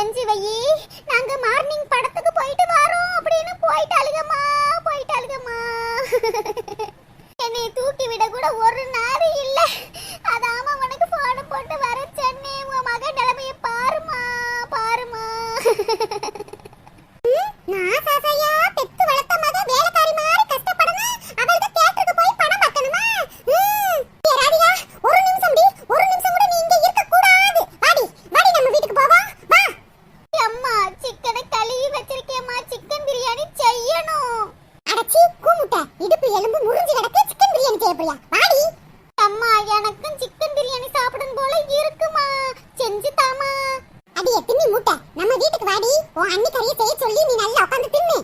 செஞ்சு நாங்க மார்னிங் படத்துக்கு போயிட்டு வரோம் அப்படின்னு போயிட்டாளுகம்மா போயிட்டாளுகம்மா என்னை தூக்கி விட கூட ஒரு நாள் இல்லை. வீட்டுக்கு வாடி. உன் அண்ணி செய்ய சொல்லி நீ நல்லா உட்காந்து தின்னு.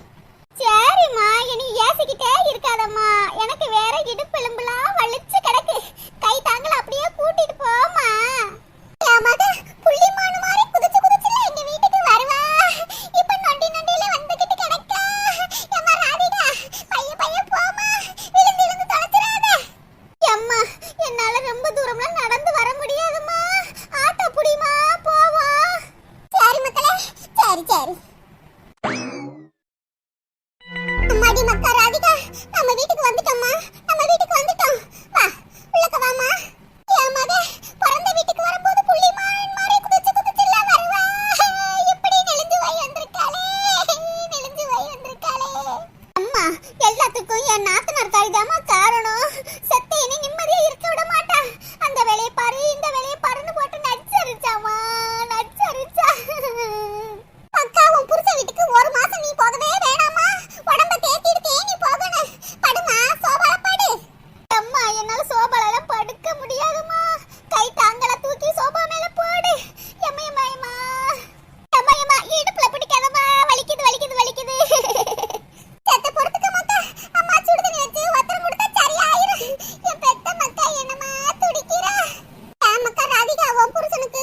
சரிம்மா இனி ஏசிக்கிட்டே இருக்காதம்மா. எனக்கு வேற இடுப்பெலும்புலாம் புருஷனுக்கு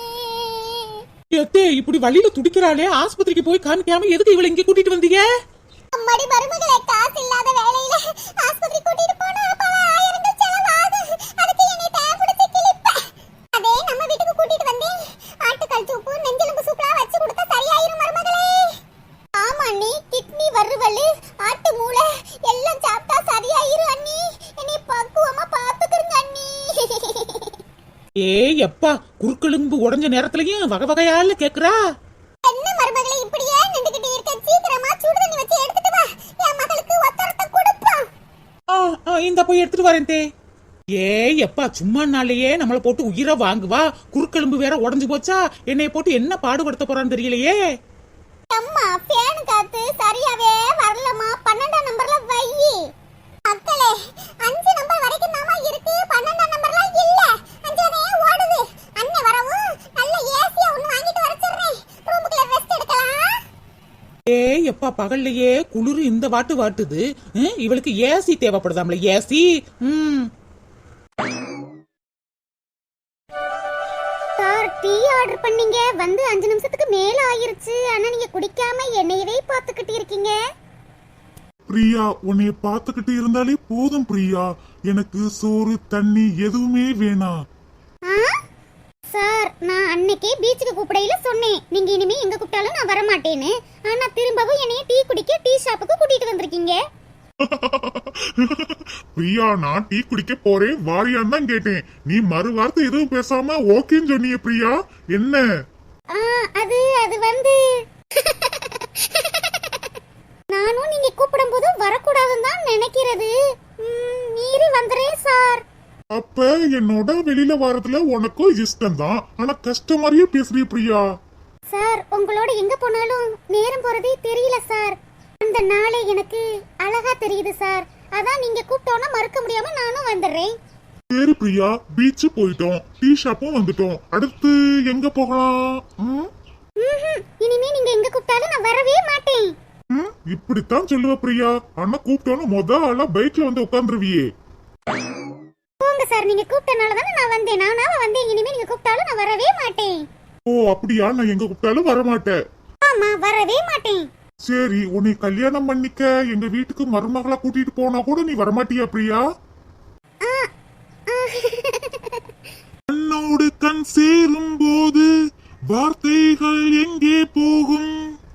எத்தே இப்படி வழியில துடிக்கிறாளே ஆஸ்பத்திரிக்கு போய் காமிக்காம எதுக்கு இவளை இங்க கூட்டிட்டு வந்தீங்க? அம்மாடி மருமகளே காசு இல்லாத வேலையில ஆஸ்பத்திரி கூட்டிட்டு எப்பா குறுக்கெலும்பு உடைஞ்ச நேரத்துலயும் வகை வகையால கேக்குறா? என்ன மருமகளே இப்படியே நின்றுகிட்டு இருக்க? சீக்கிரமா சுடு தண்ணி வச்சு எடுத்துட்டு வா. என் மகளுக்கு ஒத்தரத்தை கொடுப்போம். ஆ, இந்த போய் எடுத்துட்டு வரேன் தே. ஏய் எப்பா சும்மா நாளையே நம்மள போட்டு உயிரை வாங்குவா? குறுக்கெலும்பு வேற உடைஞ்சு போச்சா? என்னைய போட்டு என்ன பாடுபடுத்த போறான்னு தெரியலையே. அம்மா ஃபேன் காத்து சரியாவே வரலம்மா. பன்னெண்டாம் நம்பர்ல வை. பகல்லையே குளிர் இந்த வாட்டு வாட்டுது. ஹம், இவளுக்கு ஏசி தேவைப்படுதாம்ல ஏசி ம். சார் டீ ஆர்டர் பண்ணீங்க. வந்து அஞ்சு நிமிஷத்துக்கு மேல ஆயிருச்சு. ஆனா நீங்க குடிக்காம என்னையவே பாத்துக்கிட்டு இருக்கீங்க. பிரியா உன்னைய பார்த்துக்கிட்டு இருந்தாலே போதும் பிரியா. எனக்கு சோறு தண்ணி எதுவுமே வேணாம்? சார் நான் அன்னைக்கே பீச்சுக்கு கூப்பிடையில சொன்னேன். நீங்க இனிமே எங்க கூப்பிட்டாலும் நான் வர மாட்டேன்னு ஆனா திரும்பவும் என்னைய டீ குடிக்க டீ ஷாப்புக்கு கூட்டிட்டு வந்திருக்கீங்க. பிரியா நான் டீ குடிக்க போறேன். வாரியான்னு தான் கேட்டேன். நீ மறு வார்த்தை எதுவும் பேசாம ஓகேன்னு சொன்னியே பிரியா. என்ன? அது அது வந்து நானும் நீங்க கூப்பிடும் போது வரக்கூடாதுன்னு தான் நினைக்கிறது. மீறி வந்துறேன் சார். அப்ப என்னோட வெளியில வாரத்துல உனக்கும் இஷ்டம் தான் ஆனா கஷ்டமாரியே பேசுறிய பிரியா? சார் உங்களோட எங்க போனாலும் நேரம் போறதே தெரியல சார். அந்த நாளே எனக்கு அழகா தெரியுது சார். அதான் நீங்க கூப்பிட்டோன்னா மறுக்க முடியாம நானும் வந்துடுறேன். சரி பிரியா பீச்சு போயிட்டோம். டீ ஷாப்பும் வந்துட்டோம். அடுத்து எங்க போகலாம்? ம்? ம்ஹும். இனிமே நீங்க எங்க கூப்பிட்டாலும் நான் வரவே மாட்டேன். ம்? இப்படித்தான் சொல்லுவ பிரியா. ஆனா கூப்பிட்டோன்னு மொத ஆளா பைக்ல வந்து உட்காந்துருவியே சார் நீங்க கூப்பிட்டனால தானே நான் வந்தேன். நானாவ வந்தேன். இனிமே நீங்க கூப்பிட்டாலும் நான் வரவே மாட்டேன். ஓ அப்படியா? நான் எங்க கூப்பிட்டாலும் வரமாட்டேன். ஆமா வரவே மாட்டேன். சரி உன்னை கல்யாணம் பண்ணிக்க எங்க வீட்டுக்கு மருமகளா கூட்டிட்டு போனா கூட நீ வரமாட்டியா பிரியா? கண்ணோடு கண் சேரும் போது வார்த்தைகள் எங்கே போகும்?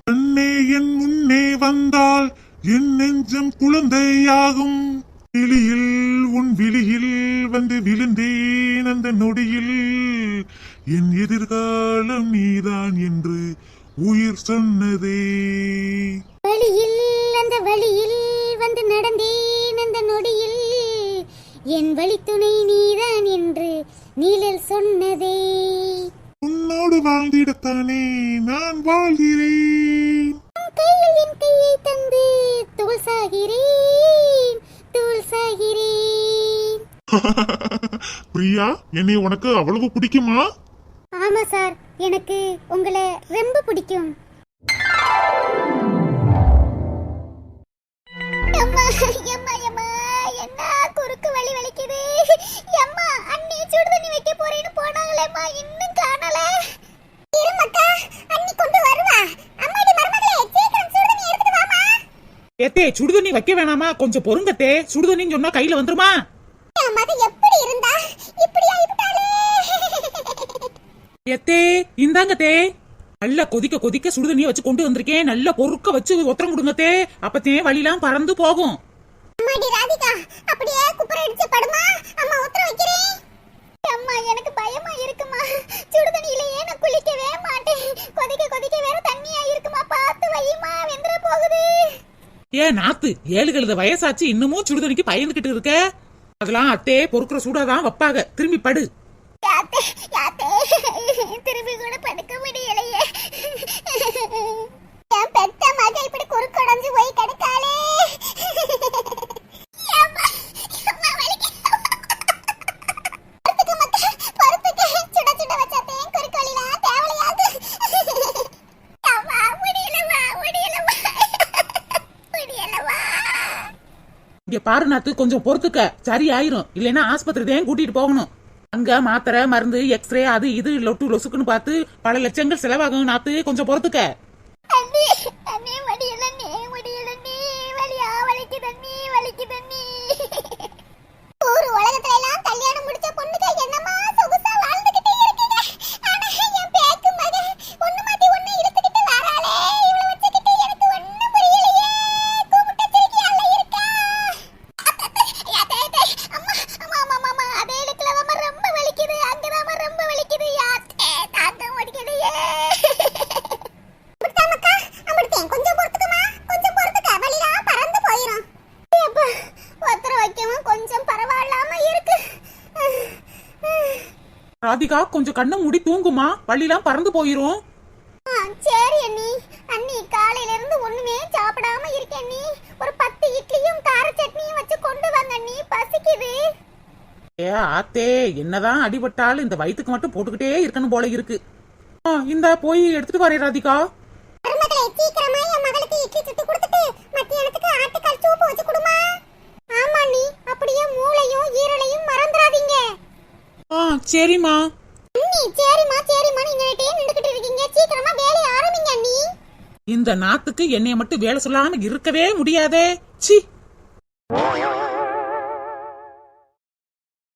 கண்ணே என் முன்னே வந்தால் என் நெஞ்சம் குழந்தையாகும். விழியில் உன் விழியில் வந்து விழுந்தேன் அந்த நொடியில். என் எதிர்காலம் நீதான் என்று உயிர் சொன்னதே. வழியில் அந்த வழியில் வந்து நடந்தேன் அந்த நொடியில். என் வழித்துணை நீதான் என்று நீழல் சொன்னதே. உன்னோடு வாழ்ந்திடத்தானே நான் வாழ்கிறேன். கையில் என் கையை தந்து தோல் பிரியா என்னை உனக்கு அவ்வளவு பிடிக்குமா? ஆமா சார் எனக்கு உங்களை ரொம்ப பிடிக்கும். அம்மா, எம்மா, எம்மா, என்ன குறுக்கு வலி வலிக்குது? எம்மா அண்ணி சுடு தண்ணி வைக்க போறேன்னு போனாங்களேம்மா இன்னும் காணல. இருமக்கா அண்ணி கொண்டு வருவா. அம்மாடி மருமகளே சீக்கிரம் சுடு தண்ணி எடுத்துட்டு வாமா ஏத்தே சுடுதண்ணி வைக்க வேணாமா? கொஞ்சம் பொறுங்கத்தே. சுடுதண்ணின்னு சொன்னா கையில வந்துருமா? என் மக எப்படி இருந்தா? இப்படி ஆயிட்டாளே ஏத்தே இந்தாங்க தே. நல்லா கொதிக்க கொதிக்க சுடுதண்ணியை வச்சு கொண்டு வந்திருக்கேன். நல்லா பொறுக்க வச்சு ஒத்தரம் கொடுங்க தே. அப்பத்தே வழிலாம் பறந்து போகும். அம்மாடி ராதிகா அப்படியே குப்புற அடிச்சு படுமா? அம்மா வைக்கிறேன். அம்மா எனக்கு பயமா இருக்குமா? சுடு தண்ணியிலேயே நான் குளிக்கவே மாட்டேன். கொதிக்க கொதிக்க வேற தண்ணியா இருக்குமா? பார்த்து வையுமா வெந்துற போகுது. ஏன் நாத்து ஏழு கழுத வயசாச்சு இன்னமும் சுடுதண்ணிக்கு பயந்துகிட்டு இருக்க? அதெல்லாம் அத்தே பொறுக்கிற சூடாதான் வைப்பாக திரும்பி படு யாத்தே யாத்தே திரும்பி கூட படுக்க முடியலையே என் பெத்த மக இப்படி குறுக்கடைஞ்சு போய் கிடக்காளே அம்மா, அம்மா வலிக்குது. பொறுத்துக்க மக்கா, பொறுத்துக்க. சுட சுட வச்சாத்தேன் குறுக்கு வலிலாம் தேவலையாது. அம்மா, முடியலம்மா, முடியலம்மா. முடியலம்மா. பாருநாத்து பாரு கொஞ்சம் பொறுத்துக்க. சரி ஆயிரும் இல்லைன்னா ஆஸ்பத்திரி தான் கூட்டிட்டு போகணும். அங்க மாத்திரை மருந்து எக்ஸ்ரே அது இது லொட்டு லொசுக்குன்னு பார்த்து பல லட்சங்கள் செலவாகும். நாத்து கொஞ்சம் பொறுத்துக்க. ராதிகா கொஞ்சம் கண்ணை மூடி தூங்குமா? பள்ளிலாம் பறந்து போயிரும். ஆ, சரி அண்ணி. அண்ணி காலையில இருந்து ஒண்ணுமே சாப்பிடாம இருக்கேன் அண்ணி. ஒரு பத்து இட்லியும் கார சட்னியும் வச்சு கொண்டு வாங்க அண்ணி. பசிக்குது. ஏ ஆத்தே என்னதான் அடிபட்டாலும் இந்த வயித்துக்கு மட்டும் போட்டுக்கிட்டே இருக்கணும் போல இருக்கு. இந்தா போய் எடுத்துட்டு வரேன் ராதிகா மருமகளே சீக்கிரமா என் மகளுக்கு இட்லி சுட்டு கொடுத்துட்டு மத்தியானத்துக்கு ஆட்டுக்கால் சூப்பு வச்சு கொடுமா ஆமா அண்ணி அப்படியே மூளையும் ஈரலையும் மறந்துடாதீங்க ஆ சரிம்மா. அண்ணி சரிம்மா சரிம்மா. நீங்க நின்னுட்டே நின்னுக்கிட்டு இருக்கீங்க. சீக்கிரமா வேலையை ஆரம்பிங்க அண்ணி. இந்த நாத்துக்கு என்னைய மட்டும் வேலை சொல்லாம இருக்கவே முடியாதே.